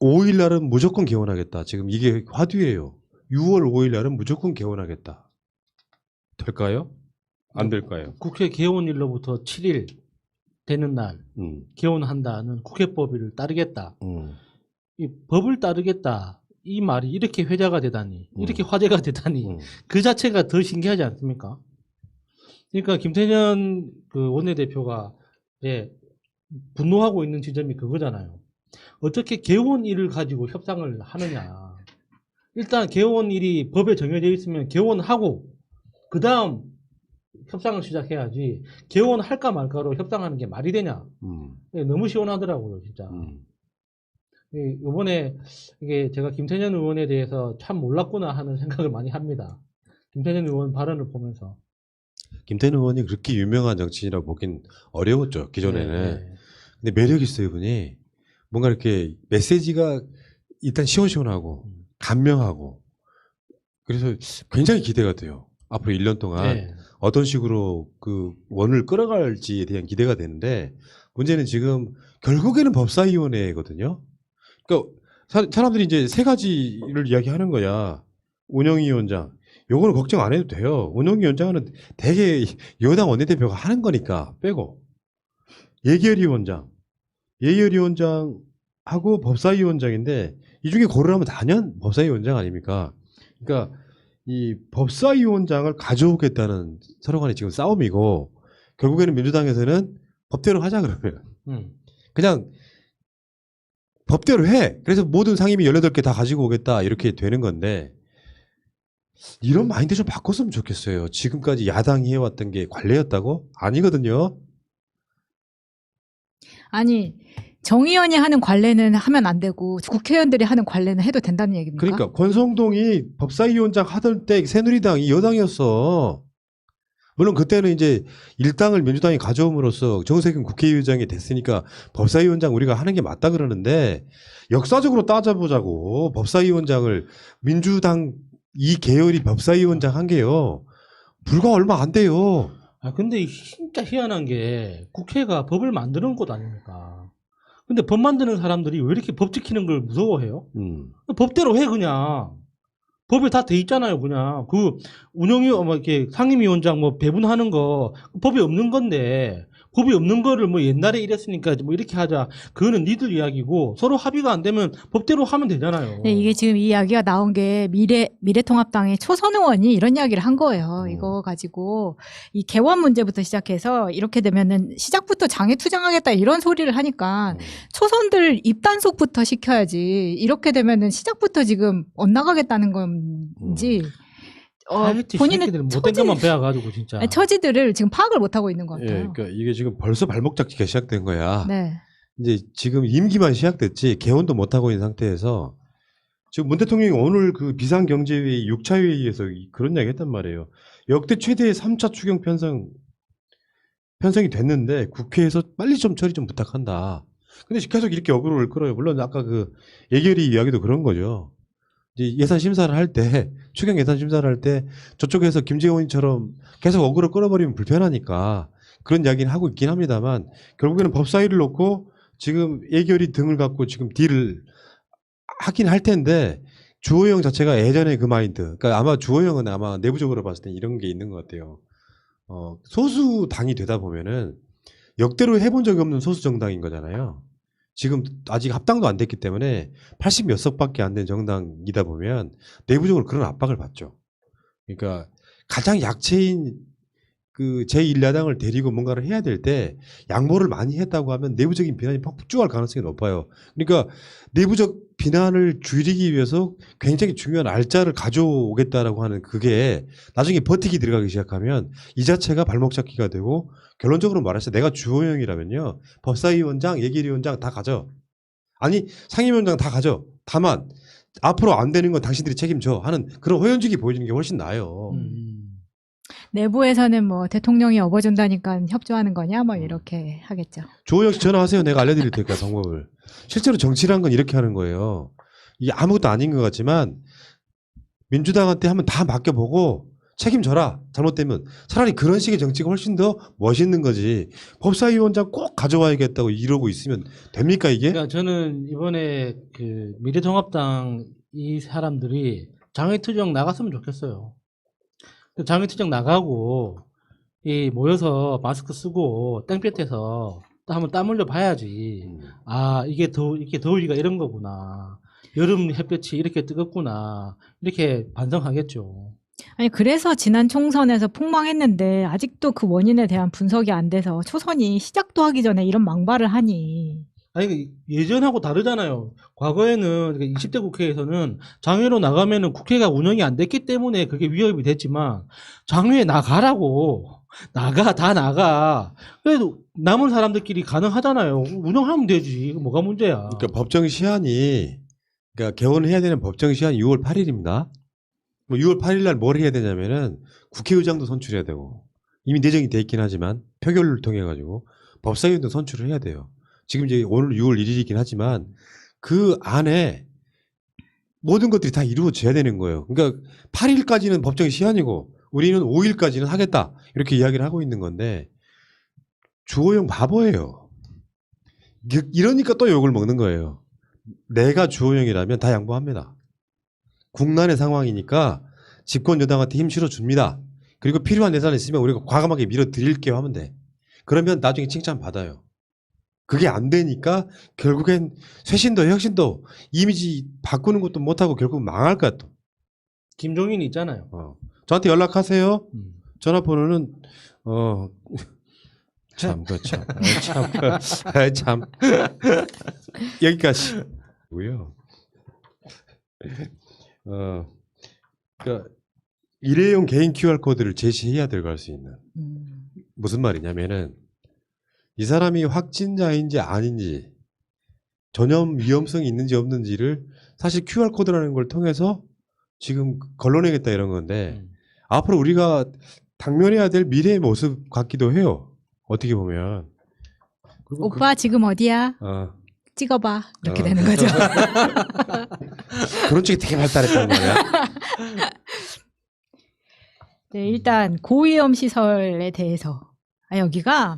5일 날은 무조건 개원하겠다. 지금 이게 화두예요. 6월 5일 날은 무조건 개원하겠다. 될까요? 안 될까요? 국회 개원일로부터 7일 되는 날 음, 개원한다는 국회법을 따르겠다. 음, 이 법을 따르겠다. 이 말이 이렇게 회자가 되다니, 이렇게 화제가 되다니, 음. 그 자체가 더 신기하지 않습니까? 그러니까 김태년 그 원내대표가 예, 분노하고 있는 지점이 그거잖아요. 어떻게 개원 일을 가지고 협상을 하느냐. 일단 개원 일이 법에 정해져 있으면 개원하고 그 다음 협상을 시작해야지 개원할까 말까로 협상하는 게 말이 되냐. 음, 예, 너무 시원하더라고요, 진짜. 음. 예, 이번에 이게 제가 김태년 의원에 대해서 참 몰랐구나 하는 생각을 많이 합니다. 김태년 의원 발언을 보면서. 김태년 의원이 그렇게 유명한 정치인이라고 보긴 어려웠죠. 기존에는. 네, 근데 매력 있어요, 이분이. 뭔가 이렇게 메시지가 일단 시원시원하고 음. 간명하고 그래서 굉장히 기대가 돼요. 앞으로 1년 동안 네. 어떤 식으로 그 원을 끌어갈지에 대한 기대가 되는데 문제는 지금 결국에는 법사위원회거든요. 그러니까 사, 사람들이 이제 세 가지를 이야기하는 거야. 운영위원장. 요거는 걱정 안 해도 돼요. 운영위원장은 대개 여당 원내대표가 하는 거니까 빼고 예결위원장, 예결위원장 하고 법사위원장인데 이 중에 고르라면 단연 법사위원장 아닙니까? 그러니까 이 법사위원장을 가져오겠다는 서로 간의 지금 싸움이고 결국에는 민주당에서는 법대로 하자 그러면 음. 그냥 법대로 해. 그래서 모든 상임위 18개 다 가지고 오겠다 이렇게 되는 건데 이런 마인드 좀 바꿨으면 좋겠어요. 지금까지 야당이 해왔던 게 관례였다고? 아니거든요. 아니 정의원이 하는 관례는 하면 안 되고 국회의원들이 하는 관례는 해도 된다는 얘기입니까? 그러니까 권성동이 법사위원장 하던 때 새누리당이 여당이었어. 물론 그때는 이제 일당을 민주당이 가져옴으로써 정세균 국회의장이 됐으니까 법사위원장 우리가 하는 게 맞다 그러는데 역사적으로 따져보자고 법사위원장을 민주당 이 계열이 법사위원장 한 게요. 불과 얼마 안 돼요. 아, 근데 이 진짜 희한한 게 국회가 법을 만드는 곳 아닙니까? 근데 법 만드는 사람들이 왜 이렇게 법 지키는 걸 무서워해요? 음. 법대로 해, 그냥. 법에 다 돼 있잖아요, 그냥. 그, 운영위, 뭐, 이렇게 상임위원장 뭐 배분하는 거, 법이 없는 건데, 법이 없는 거를 뭐 옛날에 이랬으니까 뭐 이렇게 하자. 그거는 니들 이야기고, 서로 합의가 안 되면 법대로 하면 되잖아요. 네, 이게 지금 이 이야기가 나온 게 미래 미래통합당의 초선 의원이 이런 이야기를 한 거예요. 음. 이거 가지고 이 개원 문제부터 시작해서 이렇게 되면은 시작부터 장애 투쟁하겠다 이런 소리를 하니까 초선들 입단속부터 시켜야지 이렇게 되면은 시작부터 지금 엇나가겠다는 건지 어, 하여튼 본인의 새끼들 못된 처지, 것만 배워가지고, 진짜. 처지들을 지금 파악을 못 하고 있는 것 예, 같아요. 그러니까 이게 지금 벌써 발목 잡기가 시작된 거야. 네. 이제 지금 임기만 시작됐지 개헌도 못 하고 있는 상태에서 지금 문 대통령이 오늘 그 비상경제회의 6차 회의에서 이- 그런 이야기 했단 말이에요. 역대 최대의 3차 추경 편성 편성이 됐는데 국회에서 빨리 좀 처리 좀 부탁한다. 근데 계속 이렇게 어그로를 끌어요. 물론 아까 그 예결위 이야기도 그런 거죠. 예산 심사를 할 때 추경 예산 심사를 할 때 저쪽에서 김재원처럼 계속 어그로 끌어버리면 불편하니까 그런 이야기는 하고 있긴 합니다만 결국에는 법사위를 놓고 지금 예결위 등을 갖고 지금 딜을 하긴 할 텐데 주호영 자체가 예전에 그 마인드. 그러니까 아마 주호영은 아마 내부적으로 봤을 때 이런 게 있는 것 같아요. 어, 소수 당이 되다 보면은 역대로 해본 적이 없는 소수 정당인 거잖아요. 지금 아직 합당도 안 됐기 때문에 80 몇 석밖에 안 된 정당이다 보면 내부적으로 그런 압박을 받죠. 그러니까 가장 약체인 그 제1야당을 데리고 뭔가를 해야 될 때 양보를 많이 했다고 하면 내부적인 비난이 폭주할 가능성이 높아요. 그러니까 내부적 비난을 줄이기 위해서 굉장히 중요한 알짜를 가져오겠다라고 하는 그게 나중에 버티기 들어가기 시작하면 이 자체가 발목 잡기가 되고 결론적으로 말해서 내가 주호영이라면요 법사위원장, 예결위원장 다 가져. 아니 상임위원장 다 가져. 다만 앞으로 안 되는 건 당신들이 책임져 하는 그런 호연직이 보여주는 게 훨씬 나아요. 음. 내부에서는 뭐 대통령이 업어준다니까 협조하는 거냐 음. 뭐 이렇게 하겠죠. 조호영 씨 전화하세요. 내가 알려드릴 테니까 방법을. 실제로 정치란 건 이렇게 하는 거예요. 이게 아무것도 아닌 것 같지만 민주당한테 한번 다 맡겨보고 책임져라. 잘못되면 차라리 그런 식의 정치가 훨씬 더 멋있는 거지. 법사위원장 꼭 가져와야겠다고 이러고 있으면 됩니까 이게? 그러니까 저는 이번에 그 미래통합당 이 사람들이 장외투정 나갔으면 좋겠어요. 그 장외투정 나가고 이 모여서 마스크 쓰고 땡볕에서 또 한번 땀 흘려 봐야지. 음. 아 이게 더 이게 더위가 이런 거구나. 여름 햇볕이 이렇게 뜨겁구나. 이렇게 반성하겠죠. 아니 그래서 지난 총선에서 폭망했는데 아직도 그 원인에 대한 분석이 안 돼서 초선이 시작도 하기 전에 이런 망발을 하니 아니 그 예전하고 다르잖아요. 과거에는 20대 국회에서는 장외로 나가면은 국회가 운영이 안 됐기 때문에 그게 위협이 됐지만 장외에 나가라고 나가 다 나가. 그래도 남은 사람들끼리 가능하잖아요. 운영하면 되지. 뭐가 문제야? 그러니까 법정 시한이 그러니까 개원을 해야 되는 법정 시한이 6월 8일입니다. 뭐 6월 8일 날 뭘 해야 되냐면은 국회의장도 선출해야 되고 이미 내정이 돼 있긴 하지만 표결을 통해 가지고 법사위원도 선출을 해야 돼요. 지금 이제 오늘 6월 1일이긴 하지만 그 안에 모든 것들이 다 이루어져야 되는 거예요. 그러니까 8일까지는 법정 시한이고 우리는 5일까지는 하겠다 이렇게 이야기를 하고 있는 건데 주호영 바보예요. 이- 이러니까 또 욕을 먹는 거예요. 내가 주호영이라면 다 양보합니다. 국난의 상황이니까 집권 여당한테 힘 실어 줍니다. 그리고 필요한 예산 있으면 우리가 과감하게 밀어드릴게요 하면 돼. 그러면 나중에 칭찬 받아요. 그게 안 되니까 결국엔 쇄신도 혁신도 이미지 바꾸는 것도 못하고 결국 망할 거야 또. 김종인 있잖아요. 어. 저한테 연락하세요. 음. 전화번호는 어. 참, 그 참, 아이, 참, 아이, 참. 여기까지. 고요. 어, 그러니까 일회용 개인 QR 코드를 제시해야 들어갈 수 있는 음. 무슨 말이냐면은 이 사람이 확진자인지 아닌지 전염 위험성이 있는지 없는지를 사실 QR 코드라는 걸 통해서 지금 걸러내겠다 이런 건데 음. 앞으로 우리가 당면해야 될 미래의 모습 같기도 해요. 어떻게 보면. 그리고 오빠 지금 어디야? 그, 어, 찍어봐 이렇게 어. 되는 거죠. 그런 쪽이 되게 발달했단 말이야. 네, 일단 고위험 시설에 대해서 아, 여기가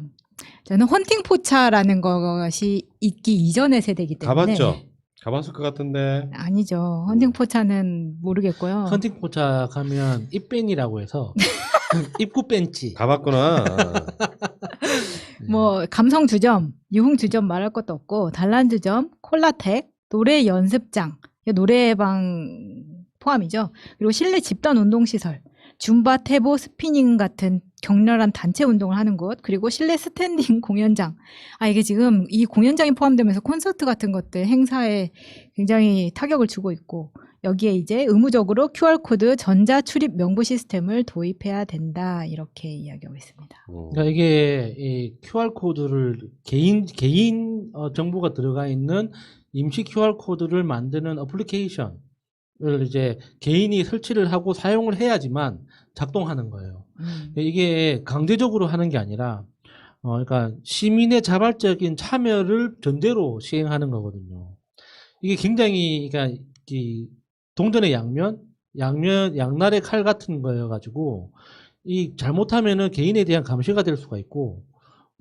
저는 헌팅 포차라는 것이 있기 이전의 세대이기 때문에 가봤죠? 가봤을 것 같은데. 아니죠. 헌팅 포차는 모르겠고요. 헌팅 포차 가면 입벤이라고 해서 입구 벤치. 가봤구나. 뭐 감성 주점, 유흥 주점 말할 것도 없고 단란 주점, 콜라텍, 노래 연습장, 노래방 포함이죠. 그리고 실내 집단 운동 시설, 줌바, 태보, 스피닝 같은 격렬한 단체 운동을 하는 곳, 그리고 실내 스탠딩 공연장. 아 이게 지금 이 공연장이 포함되면서 콘서트 같은 것들 행사에 굉장히 타격을 주고 있고 여기에 이제 의무적으로 QR 코드 전자 출입 명부 시스템을 도입해야 된다 이렇게 이야기하고 있습니다. 어. 그러니까 이게 이 QR 코드를 개인 개인 어, 정보가 들어가 있는 임시 QR 코드를 만드는 어플리케이션 을 이제 개인이 설치를 하고 사용을 해야지만 작동하는 거예요. 음. 이게 강제적으로 하는 게 아니라 어 그러니까 시민의 자발적인 참여를 전제로 시행하는 거거든요. 이게 굉장히 그러니까 이 동전의 양면, 양면 양날의 칼 같은 거여 가지고 이 잘못하면은 개인에 대한 감시가 될 수가 있고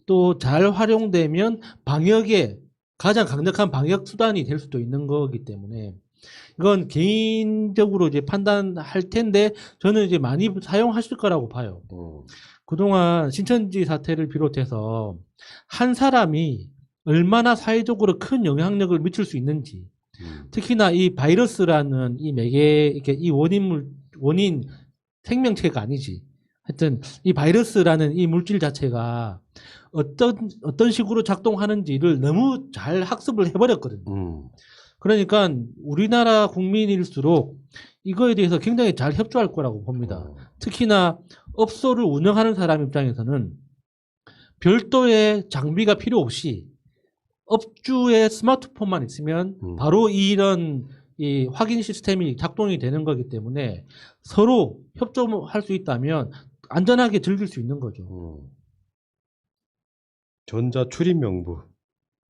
또 잘 활용되면 방역의 가장 강력한 방역 수단이 될 수도 있는 거기 때문에 이건 개인적으로 이제 판단할 텐데 저는 이제 많이 사용하실 거라고 봐요. 어. 그동안 신천지 사태를 비롯해서 한 사람이 얼마나 사회적으로 큰 영향력을 미칠 수 있는지 음. 특히나 이 바이러스라는 이 매개 이렇게 이 원인물 원인 생명체가 아니지 하여튼 이 바이러스라는 이 물질 자체가 어떤 어떤 식으로 작동하는지를 너무 잘 학습을 해버렸거든요. 음. 그러니까 우리나라 국민일수록 이거에 대해서 굉장히 잘 협조할 거라고 봅니다. 어. 특히나 업소를 운영하는 사람 입장에서는 별도의 장비가 필요 없이 업주의 스마트폰만 있으면 음. 바로 이런 이 확인 시스템이 작동이 되는 거기 때문에 서로 협조할 수 있다면 안전하게 즐길 수 있는 거죠. 음. 전자 출입 명부.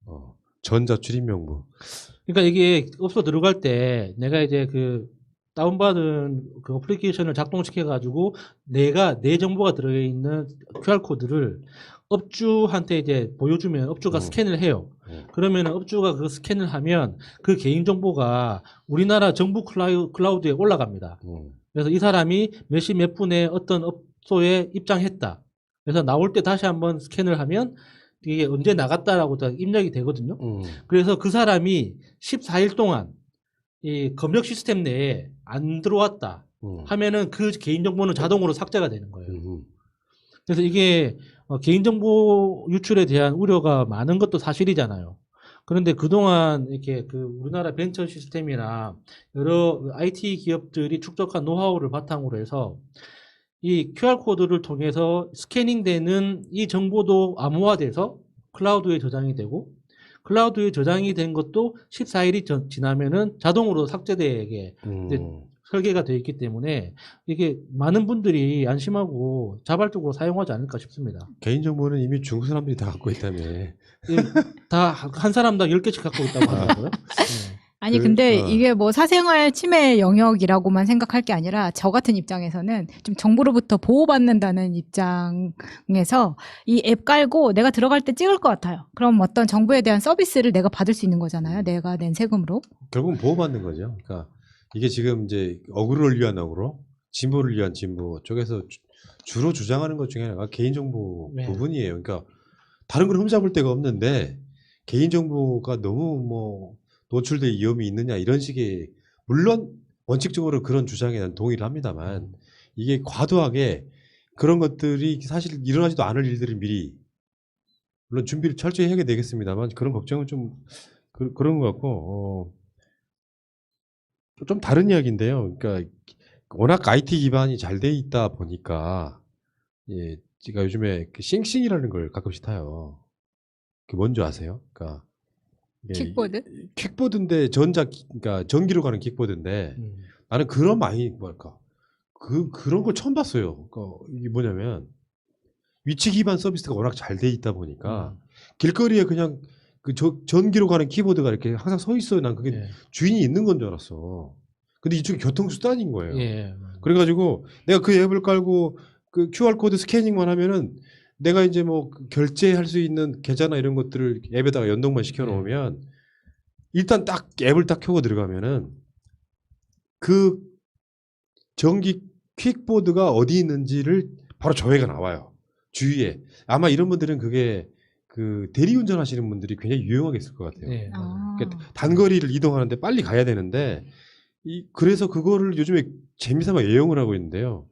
어. 전자 출입 명부. 그러니까 이게 업소 들어갈 때 내가 이제 그 다운받은 그 어플리케이션을 작동시켜가지고 내가 내 정보가 들어있는 QR코드를 업주한테 이제 보여주면 업주가 음. 스캔을 해요. 음. 그러면 업주가 그 스캔을 하면 그 개인정보가 우리나라 정부 클라우, 클라우드에 올라갑니다. 음. 그래서 이 사람이 몇 시 몇 분에 어떤 업소에 입장했다. 그래서 나올 때 다시 한번 스캔을 하면 이게 언제 나갔다라고 다 입력이 되거든요. 음. 그래서 그 사람이 14일 동안 이 검역 시스템 내에 안 들어왔다 음. 하면은 그 개인정보는 자동으로 삭제가 되는 거예요. 음. 그래서 이게 어, 개인정보 유출에 대한 우려가 많은 것도 사실이잖아요. 그런데 그동안 이렇게 그 우리나라 벤처 시스템이나 여러 IT 기업들이 축적한 노하우를 바탕으로 해서 이 QR코드를 통해서 스캐닝되는 이 정보도 암호화돼서 클라우드에 저장이 되고 클라우드에 저장이 된 것도 14일이 지나면은 자동으로 삭제되게 음. 네. 설계가 되어 있기 때문에 이게 많은 분들이 안심하고 자발적으로 사용하지 않을까 싶습니다. 개인정보는 이미 중국 사람들이 다 갖고 있다며. 다 한 사람당 10개씩 갖고 있다고 하더라고요. 네. 아니 그, 근데 어. 이게 뭐 사생활 침해 영역이라고만 생각할 게 아니라 저 같은 입장에서는 좀 정보로부터 보호받는다는 입장에서 이 앱 깔고 내가 들어갈 때 찍을 것 같아요. 그럼 어떤 정부에 대한 서비스를 내가 받을 수 있는 거잖아요. 내가 낸 세금으로. 결국은 보호받는 거죠. 그러니까 이게 지금 이제 어그로를 위한 어그로, 진보를 위한 진보 쪽에서 주- 주로 주장하는 것 중에 하나가 개인정보 네. 부분이에요. 그러니까 다른 걸 흠잡을 데가 없는데 개인정보가 너무 뭐 노출될 위험이 있느냐 이런 식의 물론 원칙적으로 그런 주장에 난 동의를 합니다만 이게 과도하게 그런 것들이 사실 일어나지도 않을 일들을 미리 물론 준비를 철저히 해야 되겠습니다만 그런 걱정은 좀 그, 런것 같고 어, 좀 다른 이야기인데요. 그러니까 워낙 IT 기반이 잘 돼 있다 보니까 예, 제가 요즘에 그 싱싱이라는 걸 가끔씩 타요. 그 뭔지 아세요? 그러니까 킥보드? 킥보드인데 전자 기- 그러니까 전기로 가는 킥보드인데 음. 나는 그런 많이 뭐랄까 그 그런 걸 처음 봤어요. 그러니까 이게 뭐냐면 위치 기반 서비스가 워낙 잘 돼 있다 보니까 음. 길거리에 그냥 그 저- 전기로 가는 키보드가 이렇게 항상 서 있어요. 난 그게 예. 주인이 있는 건 줄 알았어. 근데 이쪽이 교통수단인 거예요. 예. 그래가지고 내가 그 앱을 깔고 그 QR 코드 스캐닝만 하면은 내가 이제 뭐그 결제할 수 있는 계좌나 이런 것들을 앱에다가 연동만 시켜 놓으면 일단 딱 앱을 딱 켜고 들어가면은 그 전기 퀵보드가 어디 있는지를 바로 조회가 나와요. 주위에. 아마 이런 분들은 그게 그 대리운전 하시는 분들이 굉장히 유용하겠을 것 같아요. 예. 아. 그러니까 단거리를 이동하는데 빨리 가야 되는데 이 그래서 그거를 요즘에 재미삼아 애용을 하고 있는데요.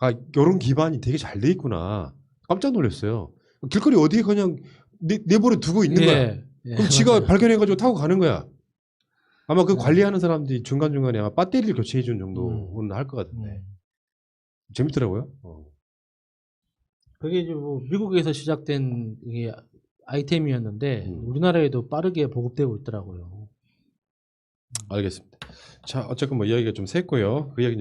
아 이런 기반이 되게 잘 돼 있구나. 깜짝 놀랐어요. 길거리 어디에 그냥 내, 내버려 두고 있는 거야. 예. 예. 그럼 지가 맞아요. 발견해가지고 타고 가는 거야. 아마 그 음. 관리하는 사람들이 중간 중간에 아마 배터리를 교체해 준 정도는 할 것 같은데 음. 재밌더라고요. 어. 그게 이제 뭐 미국에서 시작된 이게 아이템이었는데 음. 우리나라에도 빠르게 보급되고 있더라고요. 알겠습니다. 자 어쨌건 뭐 이야기가 좀 샜고요. 그 이야기